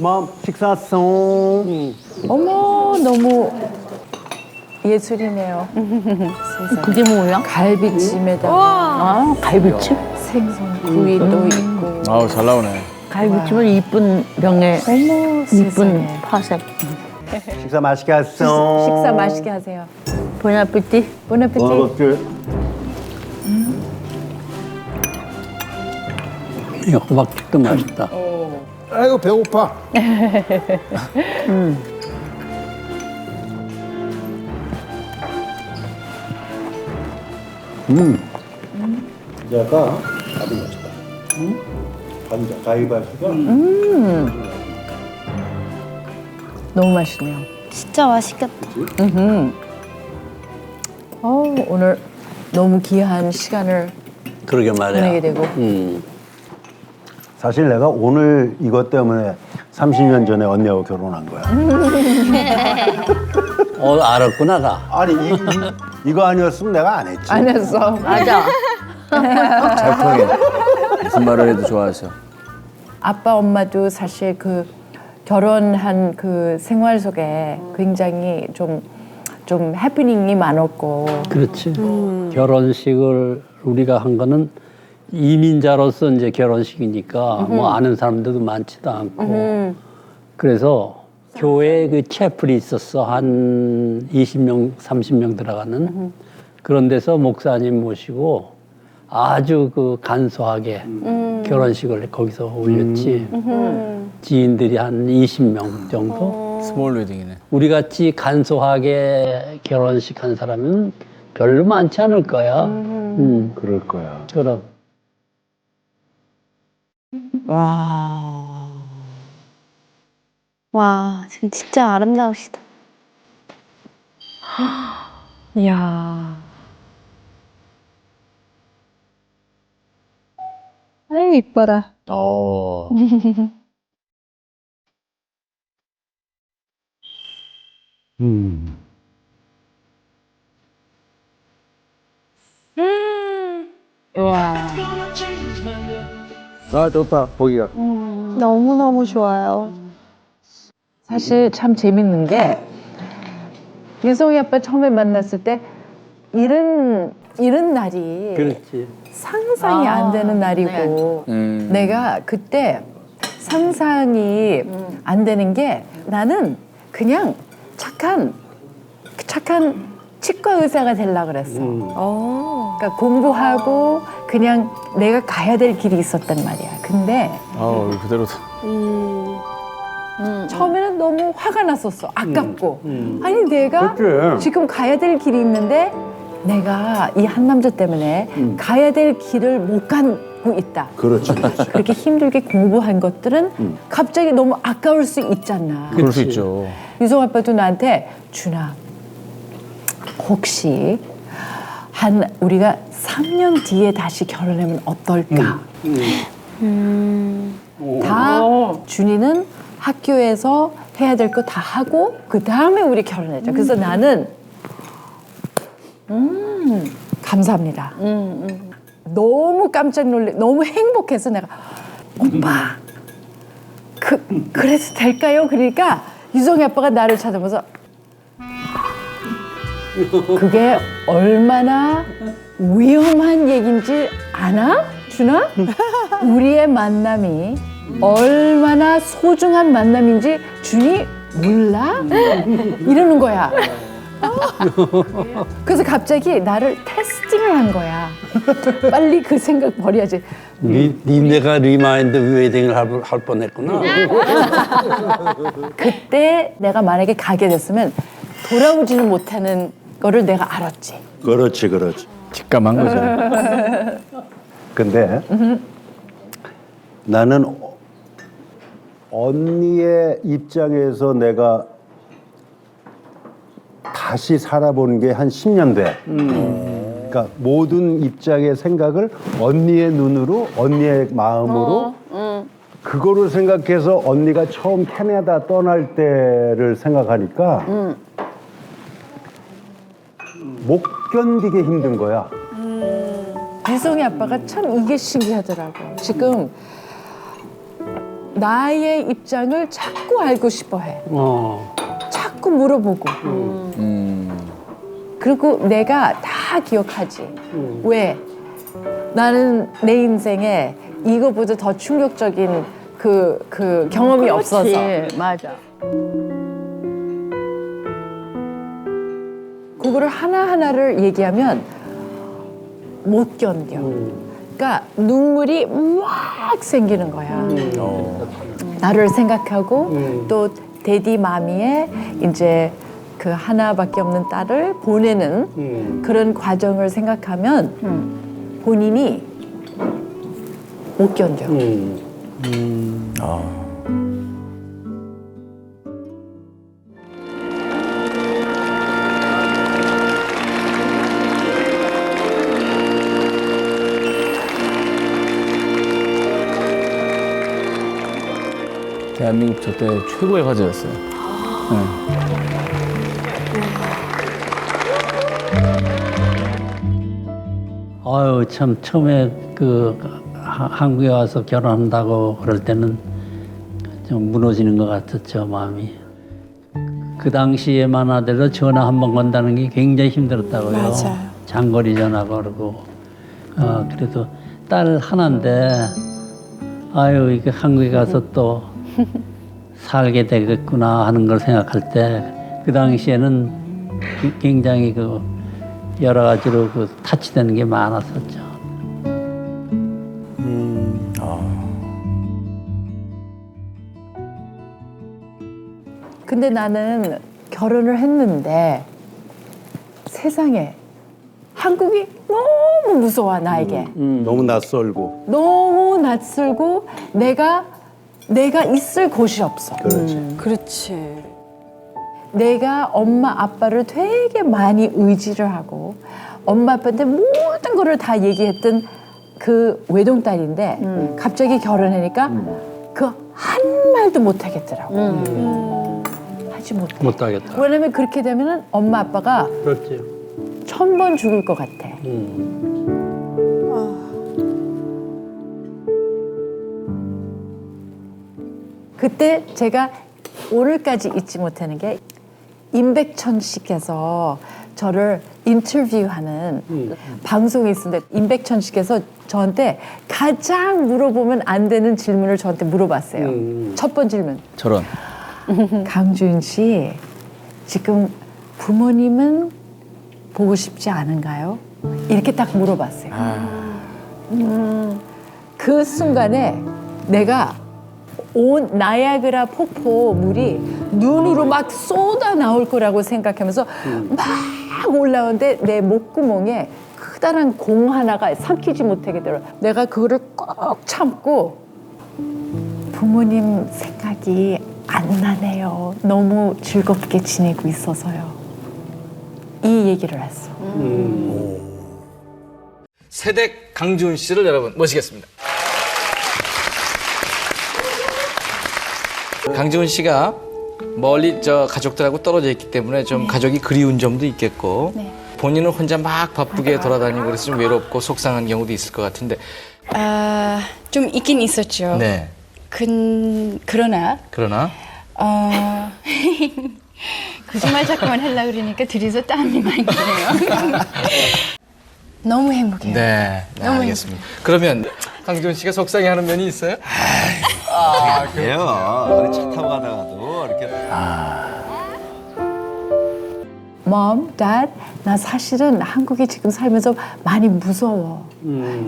뭐 식사송. 어머 너무 예술이네요. 그게 뭐야? 갈비찜에다가 아, 갈비찜? 생선 구이도 있고. 아우 잘 나오네. 갈비찜은 이쁜 병에 어머 이쁜 세상에. 파색. 식사 맛있게 하송. 식사 맛있게 하세요. 보나피티? 보나페티. 먹었지? 이 호박죽도 맛있다. 아이고 배고파. 감자가 아주 맛있다. 감자 가위바위보가 너무 맛있네요. 진짜 맛있겠다. 어, 오늘 너무 귀한 시간을 그러게 말이야. 보내게 되고. 음. 사실 내가 오늘 이것 때문에 30년 전에 언니하고 결혼한 거야. 어, 알았구나, 나. 아니 이, 이, 이거 아니었으면 내가 안 했지. 안 했어. 맞아. 잘 통해. 무슨 말을 해도 좋아하셔. 아빠 엄마도 사실 그 결혼한 그 생활 속에 굉장히 좀 좀 해프닝이 많았고 그렇지. 결혼식을 우리가 한 거는 이민자로서 이제 결혼식이니까 뭐 아는 사람들도 많지도 않고. 그래서 교회에 그 채플이 있었어. 한 20명, 30명 들어가는. 그런 데서 목사님 모시고 아주 그 간소하게 결혼식을 거기서 올렸지. 지인들이 한 20명 정도. 스몰 웨딩이네. 우리 같이 간소하게 결혼식 한 사람은 별로 많지 않을 거야. 음, 그럴 거야. 그럼. 와. 와, 지금 진짜 아름다우시다. 이야. 아유 이뻐라. 어. 음. 아 좋다 보기가. 너무너무 좋아요. 사실 참 재밌는 게 윤성이 아빠 처음에 만났을 때 이런 이런 날이 그렇지. 상상이 안 되는 날이고 음. 내가 그때 상상이 안 되는 게 나는 그냥 착한 착한 치과 의사가 되려 그랬어. 그러니까 공부하고 그냥 내가 가야 될 길이 있었단 말이야. 근데 아우 그대로. 처음에는 너무 화가 났었어. 아깝고. 음. 아니 내가 그치. 지금 가야 될 길이 있는데 내가 이 한 남자 때문에 음. 가야 될 길을 못 가고 있다. 그렇지. 그렇지. 그렇게 힘들게 공부한 것들은 음. 갑자기 너무 아까울 수 있잖아. 그럴 수 있죠. 유성 아빠도 나한테 준아 혹시 한 우리가 3년 뒤에 다시 결혼하면 어떨까? 음. 다 준이는 학교에서 해야 될 거 다 하고 그 다음에 우리 결혼하자. 그래서 나는 음 감사합니다. 너무 깜짝 놀래, 너무 행복해서 내가 오빠 그 그래도 될까요? 그러니까 유성이 아빠가 나를 쳐다보면서 그게 얼마나 위험한 얘긴지 아나? 준아? 우리의 만남이 얼마나 소중한 만남인지 준이 몰라? 이러는 거야. 그래서 갑자기 나를 테스팅을 한 거야. 빨리 그 생각 버려야지. 니, 니네가 리마인드 웨딩을 할, 할 뻔했구나. 그때 내가 만약에 가게 됐으면 돌아오지는 못하는 거를 내가 알았지. 그렇지, 그렇지. 직감한 거죠. 근데 나는 어- 언니의 입장에서 내가 다시 살아보는 게 한 10년 돼. 그러니까 모든 입장의 생각을 언니의 눈으로, 언니의 마음으로 그거를 생각해서 언니가 처음 캐나다 떠날 때를 생각하니까 못 견디게 힘든 거야. 유성이 아빠가 참 이게 신기하더라고. 지금 나의 입장을 자꾸 알고 싶어 해. 어. 자꾸 물어보고. 음. 그리고 내가 다 기억하지. 왜? 나는 내 인생에 이거보다 더 충격적인 그, 그 경험이 없어서. 맞아. 그거를 하나하나를 얘기하면 못 견뎌. 그러니까 눈물이 막 생기는 거야. 나를 생각하고 또 데디 마미의 이제 그 하나밖에 없는 딸을 보내는 그런 과정을 생각하면 본인이 못 견뎌. 대한민국 저때 최고의 화제였어요. 아유 참 처음에 그 하- 한국에 와서 결혼한다고 그럴 때는 좀 무너지는 것 같았죠 마음이. 그 당시에만 하더라도 전화 한 번 건다는 게 굉장히 힘들었다고요. 맞아요. 장거리 전화 걸고. 어, 그래도 딸 하나인데 아유 이게 한국에 가서 또 살게 되겠구나 하는 걸 생각할 때 그 당시에는 기- 굉장히 그 여러 가지로 그 타치되는 게 많았었죠. 근데 나는 결혼을 했는데 세상에 한국이 너무 무서워 나에게. 너무 낯설고. 너무 낯설고 내가 내가 있을 곳이 없어. 그렇지. 그렇지. 내가 엄마 아빠를 되게 많이 의지를 하고 엄마 아빠한테 모든 거를 다 얘기했던 그 외동딸인데 갑자기 결혼하니까 그 한 말도 못 하겠더라고. 하지 못해. 못 하겠다. 왜냐면 그렇게 되면은 엄마 아빠가 그렇지. 천 번 죽을 것 같아. 그때 제가 오늘까지 잊지 못하는 게 임백천 씨께서 저를 인터뷰하는 방송이 있었는데 임백천 씨께서 저한테 가장 물어보면 안 되는 질문을 저한테 물어봤어요. 첫 번째 질문. 저런. 강주인 씨, 지금 부모님은 보고 싶지 않은가요? 이렇게 딱 물어봤어요. 음, 그 순간에 내가 온 나야그라 폭포 물이 눈으로 막 쏟아 나올 거라고 생각하면서 막 올라오는데 내 목구멍에 크다란 공 하나가 삼키지 못하겠더라. 내가 그거를 꼭 참고 부모님 생각이 안 나네요. 너무 즐겁게 지내고 있어서요. 이 얘기를 했어. 세댁 강지훈 씨를 여러분 모시겠습니다. 강지훈 씨가 멀리 저 가족들하고 떨어져 있기 때문에 좀 가족이 그리운 점도 있겠고 본인은 혼자 막 바쁘게 돌아다니고 그래서 좀 외롭고 속상한 경우도 있을 것 같은데 아, 좀 있긴 있었죠. 네 근, 그러나, 그러나 어, 거짓말 자꾸만 하려고 그러니까 둘이서 땀이 많이 나네요. 너무 행복해요. 네, 네 너무 알겠습니다. 그러면 강지훈 씨가 속상해하는 면이 있어요? 그래요. 차 타고 가다가도 이렇게 Mom, Dad, 나 사실은 한국에 지금 살면서 많이 무서워.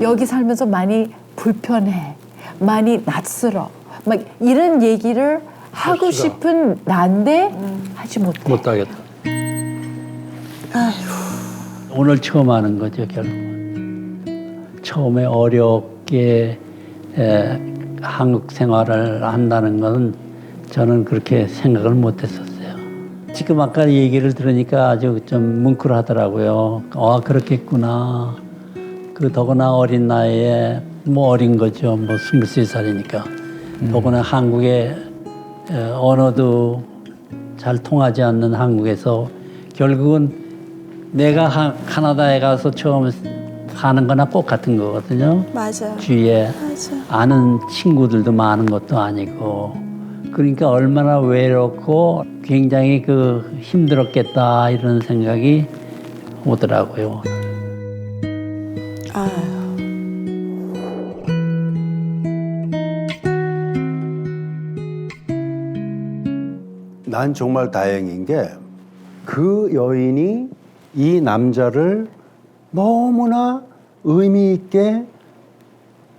여기 살면서 많이 불편해. 많이 낯설어. 막 이런 얘기를 하고 싶은 난데 하지 못해. 못하겠다. 오늘 처음 하는 거죠 결국 은. 처음에 어렵게 에, 한국 생활을 한다는 것은 저는 그렇게 생각을 못했었어요. 지금 아까 얘기를 들으니까 아주 좀 뭉클하더라고요. 아 그렇겠구나. 그 더구나 어린 나이에 뭐 어린 거죠. 뭐 스물세 살이니까. 더구나 한국의 에, 언어도 잘 통하지 않는 한국에서 결국은 내가 하- 카나다에 가서 처음 가는 거나 똑같은 거거든요. 맞아요. 주위에 맞아요. 아는 친구들도 많은 것도 아니고 그러니까 얼마나 외롭고 굉장히 그 힘들었겠다 이런 생각이 오더라고요. 난 정말 다행인 게 그 여인이 이 남자를 너무나 의미 있게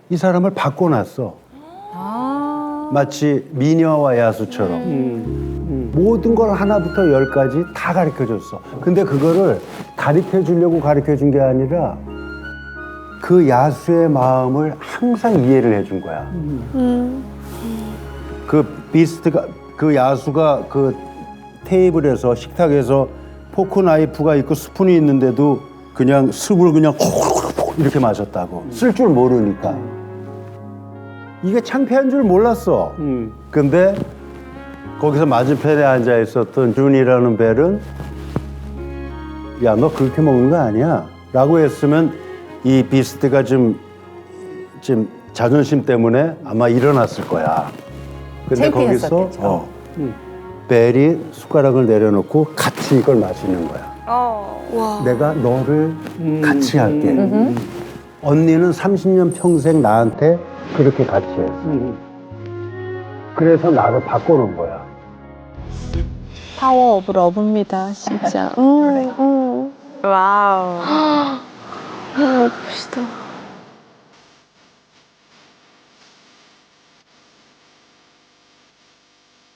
이 사람을 바꿔놨어. 마치 미녀와 야수처럼 모든 걸 하나부터 열까지 다 가르쳐 줬어. 근데 그거를 가르쳐 주려고 가르쳐 준 게 아니라 그 야수의 마음을 항상 이해를 해 준 거야. 그 비스트가 그 야수가 그 테이블에서 식탁에서 포크 나이프가 있고 스푼이 있는데도 그냥 습을 그냥 이렇게 마셨다고 쓸 줄 모르니까 이게 창피한 줄 몰랐어. 근데 거기서 맞은편에 앉아 있었던 준이라는 벨은 야 너 그렇게 먹는 거 아니야? 라고 했으면 이 비스트가 좀, 좀 자존심 때문에 아마 일어났을 거야. 근데 거기서 창피했었겠죠. 어, 벨이 숟가락을 내려놓고 같이 이걸 마시는 거야. 내가 너를 같이 할게. 언니는 30년 평생 나한테 그렇게 같이 했어. 그래서 나를 바꿔놓은 거야. 파워 오브 러브입니다, 진짜. 음, 음. 와우. 너무 예쁘시다.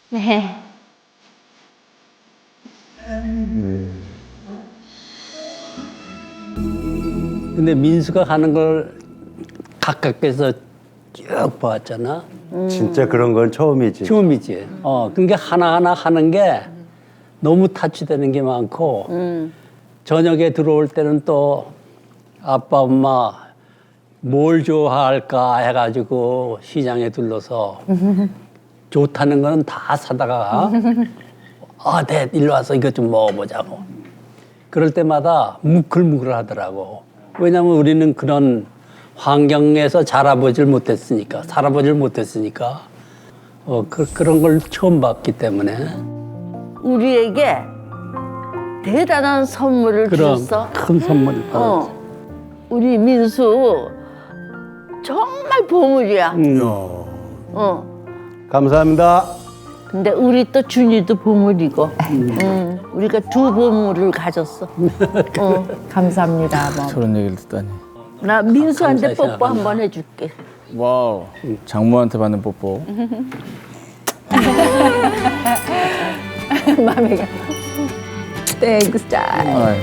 네. 근데 민수가 하는 걸 가깝게서 쭉 보았잖아. 진짜 그런 건 처음이지. 처음이지. 어, 그러니까 하나하나 하는 게 너무 타치되는 게 많고, 저녁에 들어올 때는 또 아빠, 엄마 뭘 좋아할까 해가지고 시장에 둘러서 좋다는 거는 다 사다가, 아, 대, 일로 와서 이것 좀 먹어보자고. 그럴 때마다 뭉클뭉클 하더라고. 왜냐면 우리는 그런 환경에서 자라보질 못했으니까, 살아보질 못했으니까, 어, 그, 그런 걸 처음 봤기 때문에. 우리에게 대단한 선물을 그런 주셨어. 큰 선물을. 어. 우리 민수 정말 보물이야. 음. 어. 감사합니다. 근데 우리 또 준이도 보물이고. 음. 우리가 두 보물을 가졌어. 어. 감사합니다. 뭐. 저런 얘기를 듣다니. 나 민수한테 감사히 뽀뽀. 한 번 해줄게. 와우. 장모한테 받는 뽀뽀. 마음에 가. 땡스 잘. 아이.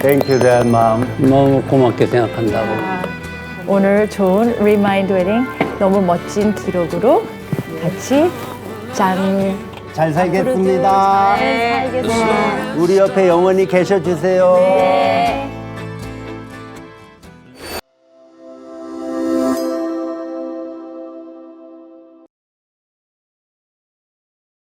Thank you, Dad, Mom. 너무 고맙게 생각한다고. 오늘 좋은 리마인드 웨딩 너무 멋진 기록으로 같이 짠. 잘 살겠습니다. 잘 살겠습니다. 우리 옆에 영원히 계셔 주세요.